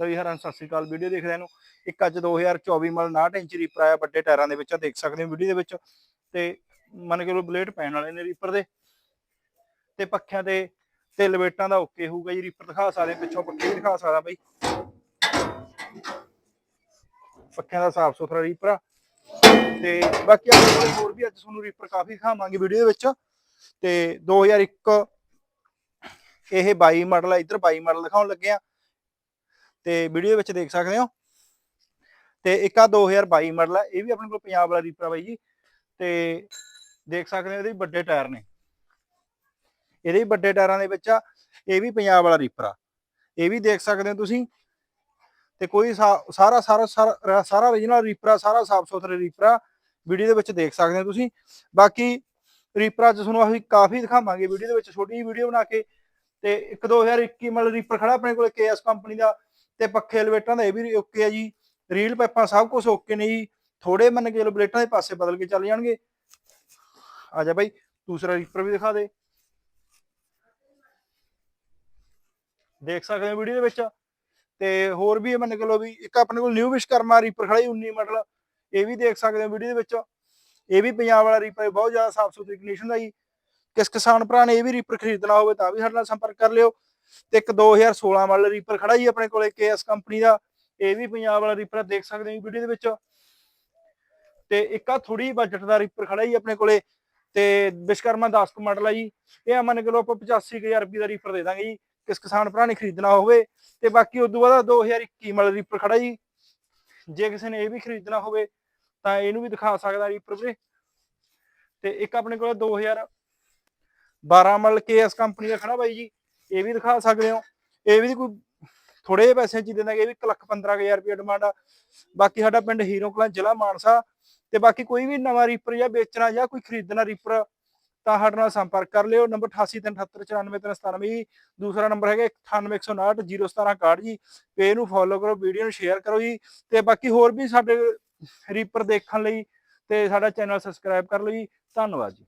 ਲਓ ਹਰਾਂ ਸਤਿ ਸ੍ਰੀ ਅਕਾਲ ਵੀਡੀਓ ਦੇਖਦੇ ਨੂੰ ਇੱਕ ਅੱਜ 2024 ਮਲ 69 ਇੰਚ ਰੀਪਰ ਆਇਆ, ਵੱਡੇ ਟਾਇਰਾਂ ਦੇ ਵਿੱਚ, ਆਹ ਦੇਖ ਸਕਦੇ ਹੋ ਵੀਡੀਓ ਦੇ ਵਿੱਚ। ਤੇ ਮੰਨ ਕੇ ਲੋ ਬਲੇਡ ਪੈਣ ਵਾਲੇ ਨੇ ਰੀਪਰ ਦੇ। ਤੇ ਪੱਖਿਆਂ ਤੇ ਤੇ ਲਵੇਟਾਂ ਦਾ ਓਕੇ ਹੋਊਗਾ ਜੀ ਰੀਪਰ ਦਿਖਾ ਸਕਦੇ ਪਿੱਛੋਂ ਪੱਖੇ ਦਿਖਾ ਸਕਦਾ ਬਾਈ। ਪੱਖਿਆਂ ਦਾ ਸਾਫ਼ ਸੁਥਰਾ ਰੀਪਰ ਆ। ਤੇ ਬਾਕੀ ਆਪਣੇ ਕੋਲ ਹੋਰ ਵੀ ਅੱਜ ਤੁਹਾਨੂੰ ਰੀਪਰ ਕਾਫੀ ਦਿਖਾਵਾਂਗੇ ਵੀਡੀਓ ਦੇ ਵਿੱਚ। ਤੇ 2001 ਇਹ 22 ਮਾਡਲ ਆ, ਇੱਧਰ 22 ਮਾਡਲ ਦਿਖਾਉਣ ਲੱਗੇ ਆ। ਤੇ ਵੀਡੀਓ ਵਿੱਚ ਦੇਖ ਸਕਦੇ ਹੋ। ਤੇ ਇੱਕ ਆ 2022 ਮਾਡਲ ਆ, ਇਹ ਵੀ ਆਪਣੇ ਕੋਲ ਪੰਜਾਬ ਵਾਲਾ ਰੀਪਰ ਆ ਬਾਈ ਜੀ। ਤੇ ਦੇਖ ਸਕਦੇ ਹੋ ਇਹਦੇ ਵੱਡੇ ਟਾਇਰ ਨੇ। ਇਹਦੇ ਵੀ ਵੱਡੇ ਟਾਇਰਾਂ ਦੇ ਵਿੱਚ ਆ, ਇਹ ਵੀ ਪੰਜਾਬ ਵਾਲਾ ਰੀਪਰ ਆ। ਇਹ ਵੀ ਦੇਖ ਸਕਦੇ ਹੋ ਤੁਸੀਂ। ਤੇ ਕੋਈ ਸਾ- ਸਾਰਾ ਸਾਰਾ ਸਾਰਾ ਸਾਰਾ origignal ਰੀਪਰਾ ਸਾਰਾ ਸਾਫ਼ ਸੁਥਰਾ ਰੀਪਰਾ ਵੀਡੀਓ ਦੇ ਵਿੱਚ ਦੇਖ ਸਕਦੇ ਹੋ ਤੁਸੀਂ। ਬਾਕੀ ਰੀਪਰਾ 'ਚ ਤੁਹਾਨੂੰ ਅਸੀਂ ਕਾਫੀ ਦਿਖਾਵਾਂਗੇ। ਵੀਡੀਓ ਦੇ ਵਿੱਚ ਛੋਟੀ ਜਿਹੀ ਵੀਡੀਓ ਬਣਾ ਕੇ ਤੇ ਇੱਕ 2021 ਮਾਡਲ ਰੀਪਰ ਖੜਾ ਆਪਣੇ ਕੋਲ ਕੇਐਸ ਕੰਪਨੀ ਦਾ ਤੇ ਪੱਖੇ ਐਲੀਵੇਟਰਾਂ ਦਾ ਇਹ ਵੀ ਓਕੇ ਆ ਜੀ। ਰੀਲ ਪਾਈਪਾਂ ਸਭ ਕੁਝ ਓਕੇ ਨੇ ਜੀ। ਥੋੜੇ ਮੰਨ ਕੇ ਬਲੇਟਾਂ ਦੇ ਪਾਸੇ ਬਦਲ ਕੇ ਚੱਲ ਜਾਣਗੇ। ਆ ਜਾ ਬਾਈ, ਦੂਸਰਾ ਰੀਪਰ ਵੀ ਦਿਖਾ ਦੇ। ਦੇਖ ਸਕਦੇ ਹੋ ਵੀਡੀਓ ਦੇ ਵਿੱਚ। ਤੇ ਹੋਰ ਵੀ ਇਹ ਮੰਨ ਕੇ ਲਓ ਵੀ ਇੱਕ ਆਪਣੇ ਕੋਲ ਨਿਊ ਵਿਸ਼ਕਰਮਾ ਰੀਪਰ ਖੜਾ ਜੀ 19 ਮਾਡਲ ਇਹ ਵੀ ਦੇਖ ਸਕਦੇ ਹੋ ਵੀਡੀਓ ਦੇ ਵਿੱਚ। ਇਹ ਵੀ ਪੰਜਾਬ ਵਾਲਾ ਰੀਪਰ ਬਹੁਤ ਜ਼ਿਆਦਾ ਸਾਫ਼ ਸੁਥਰੀ ਕੰਡੀਸ਼ਨ ਦਾ ਜੀ। ਕਿਸ ਕਿਸਾਨ ਭਰਾ ਨੇ ਇਹ ਵੀ ਰੀਪਰ ਖਰੀਦਣਾ ਹੋਵੇ ਤਾਂ ਵੀ ਸਾਡੇ ਨਾਲ ਸੰਪਰਕ ਕਰ ਲਿਓ। ਤੇ ਇੱਕ 2016 ਮਾਡਲ ਰੀਪਰ ਖੜਾ ਜੀ ਆਪਣੇ ਕੋਲੇ ਕੇਐਸ ਕੰਪਨੀ ਦਾ, ਇਹ ਵੀ ਪੰਜਾਬ ਵਾਲਾ ਰੀਪਰ ਦੇਖ ਸਕਦੇ ਹੋ ਵੀਡੀਓ ਦੇ ਵਿੱਚ। ਤੇ ਇੱਕ ਆ ਥੋੜੀ ਬਜਟ ਦਾ ਰੀਪਰ ਖੜਾ ਜੀ ਆਪਣੇ ਕੋਲੇ, ਤੇ ਵਿਸ਼ਕਰਮਾ 10 ਕੁ ਮਾਡਲ ਆ ਜੀ, ਇਹ ਆ ਮੰਨ ਕੇ ਲਓ ਆਪਾਂ 85000 ਰੁਪਏ ਦਾ ਰੀਪਰ ਦੇ ਦਾਂਗੇ ਜੀ, ਕਿਸ ਕਿਸਾਨ ਭਰਾ ਨੇ ਖਰੀਦਣਾ ਹੋਵੇ, ਤੇ ਬਾਕੀ ਉਦੋਂ ਬਾਅਦ 2021 ਮਾਡਲ ਰੀਪਰ ਖੜਾ ਜੀ। ਜੇ ਕਿਸੇ ਨੇ ਇਹ ਵੀ ਖਰੀਦਣਾ ਹੋਵੇ, ਤਾਂ ਇਹਨੂੰ ਵੀ ਦਿਖਾ ਸਕਦਾ ਰੀਪਰ ਵੀਰੇ। ਤੇ ਇੱਕ ਆਪਣੇ ਕੋਲ 2012 ਮਾਡਲ ਕੇਐਸ ਕੰਪਨੀ ਦਾ ਖੜਾ ਬਾਈ ਜੀ। ਇਹ ਵੀ ਦਿਖਾ ਸਕਦੇ ਹੋ। ਇਹ ਵੀ ਕੋਈ ਥੋੜੇ ਜਿਹੇ ਪੈਸੇ ਚ ਹੀ ਦਿੰਦਾ। ਇਹ ਵੀ 1 ਲੱਖ 15000 ਰੁਪਏ ਡਿਮਾਂਡ ਆ। ਬਾਕੀ ਸਾਡਾ ਪਿੰਡ ਹੀਰੋ ਕਲਾਂ ਜ਼ਿਲ੍ਹਾ ਮਾਨਸਾ। ਤੇ ਬਾਕੀ ਕੋਈ ਵੀ ਨਵਾਂ ਰੀਪਰ ਜਾਂ ਵੇਚਣਾ ਜਾਂ ਕੋਈ ਖਰੀਦਣਾ ਰੀਪਰ ਤਾਂ ਸਾਡੇ ਨਾਲ ਸੰਪਰਕ ਕਰ ਲਿਓ। ਨੰਬਰ 8837944397 ਜੀ। ਦੂਸਰਾ ਨੰਬਰ ਹੈਗਾ 9859901761 ਜੀ। ਪੇ ਨੂੰ ਫੋਲੋ ਕਰੋ ਵੀਡੀਓ ਨੂੰ ਸ਼ੇਅਰ ਕਰੋ ਜੀ। ਤੇ ਬਾਕੀ ਹੋਰ ਵੀ ਸਾਡੇ ਰੀਪਰ ਦੇਖਣ ਲਈ ਤੇ ਸਾਡਾ ਚੈਨਲ ਸਬਸਕ੍ਰਾਈਬ ਕਰ ਲਓ ਜੀ। ਧੰਨਵਾਦ ਜੀ।